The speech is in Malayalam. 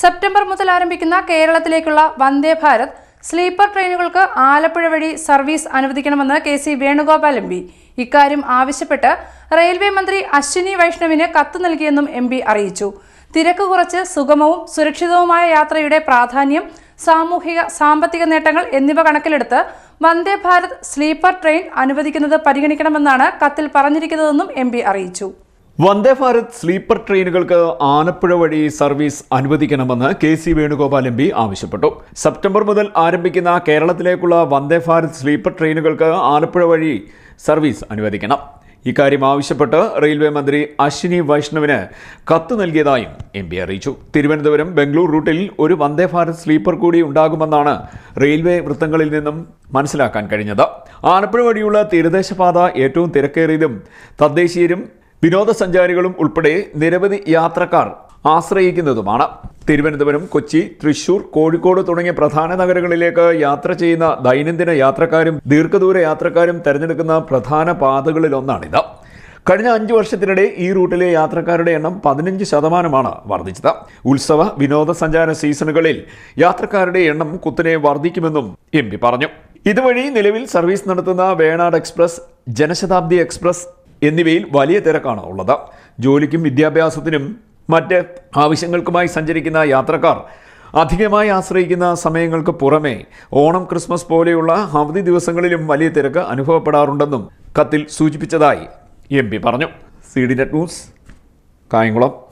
സെപ്റ്റംബർ മുതൽ ആരംഭിക്കുന്ന കേരളത്തിലേക്കുള്ള വന്ദേ ഭാരത് സ്ലീപ്പർ ട്രെയിനുകൾക്ക് ആലപ്പുഴ വഴി സർവീസ് അനുവദിക്കണമെന്ന് K C Venugopal M P. ഇക്കാര്യം ആവശ്യപ്പെട്ട് റെയിൽവേ മന്ത്രി അശ്വിനി വൈഷ്ണവിന് കത്ത് നൽകിയെന്നും എം പി അറിയിച്ചു. തിരക്ക് കുറച്ച് സുഗമവും സുരക്ഷിതവുമായ യാത്രയുടെ പ്രാധാന്യം സാമൂഹിക സാമ്പത്തിക നേട്ടങ്ങൾ എന്നിവ കണക്കിലെടുത്ത് വന്ദേ ഭാരത് സ്ലീപ്പർ ട്രെയിൻ അനുവദിക്കുന്നത് പരിഗണിക്കണമെന്നാണ് കത്തിൽ പറഞ്ഞിരിക്കുന്നതെന്നും എം അറിയിച്ചു. വന്ദേ ഭാരത് സ്ലീപ്പർ ട്രെയിനുകൾക്ക് ആനപ്പുഴ വഴി സർവീസ് അനുവദിക്കണമെന്ന് K C Venugopal M P ആവശ്യപ്പെട്ടു. സെപ്റ്റംബർ മുതൽ ആരംഭിക്കുന്ന കേരളത്തിലേക്കുള്ള വന്ദേ ഭാരത് സ്ലീപ്പർ ട്രെയിനുകൾക്ക് ആലപ്പുഴ വഴി സർവീസ് അനുവദിക്കണം. ഇക്കാര്യം ആവശ്യപ്പെട്ട് റെയിൽവേ മന്ത്രി അശ്വിനി വൈഷ്ണവിന് കത്ത് നൽകിയതായും എം പി അറിയിച്ചു. തിരുവനന്തപുരം ബംഗളൂർ റൂട്ടിൽ ഒരു വന്ദേ ഭാരത് സ്ലീപ്പർ കൂടി ഉണ്ടാകുമെന്നാണ് റെയിൽവേ വൃത്തങ്ങളിൽ നിന്നും മനസ്സിലാക്കാൻ കഴിഞ്ഞത്. ആലപ്പുഴ വഴിയുള്ള തീരദേശപാത ഏറ്റവും തിരക്കേറിയതും തദ്ദേശീയരും വിനോദസഞ്ചാരികളും ഉൾപ്പെടെ നിരവധി യാത്രക്കാർ ആശ്രയിക്കുന്നതുമാണ്. തിരുവനന്തപുരം കൊച്ചി തൃശൂർ കോഴിക്കോട് തുടങ്ങിയ പ്രധാന നഗരങ്ങളിലേക്ക് യാത്ര ചെയ്യുന്ന ദൈനംദിന യാത്രക്കാരും ദീർഘദൂര യാത്രക്കാരും തിരഞ്ഞെടുക്കുന്ന പ്രധാന പാതകളിലൊന്നാണിത്. കഴിഞ്ഞ അഞ്ചു വർഷത്തിനിടെ ഈ റൂട്ടിലെ യാത്രക്കാരുടെ എണ്ണം പതിനഞ്ച് ശതമാനമാണ് വർദ്ധിച്ചത്. ഉത്സവ വിനോദസഞ്ചാര സീസണുകളിൽ യാത്രക്കാരുടെ എണ്ണം കുത്തനെ വർദ്ധിക്കുമെന്നും എം പറഞ്ഞു. ഇതുവഴി നിലവിൽ സർവീസ് നടത്തുന്ന വേണാട് എക്സ്പ്രസ് ജനശതാബ്ദി എക്സ്പ്രസ് എന്നിവയിൽ വലിയ തിരക്കാണ് ഉള്ളത്. ജോലിക്കും വിദ്യാഭ്യാസത്തിനും മറ്റ് ആവശ്യങ്ങൾക്കുമായി സഞ്ചരിക്കുന്ന യാത്രക്കാർ അധികമായി ആശ്രയിക്കുന്ന സമയങ്ങൾക്ക് പുറമേ ഓണം ക്രിസ്മസ് പോലെയുള്ള അവധി ദിവസങ്ങളിലും വലിയ തിരക്ക് അനുഭവപ്പെടാറുണ്ടെന്നും കത്തിൽ സൂചിപ്പിച്ചതായി എം പറഞ്ഞു. C D net news Kayamkulam.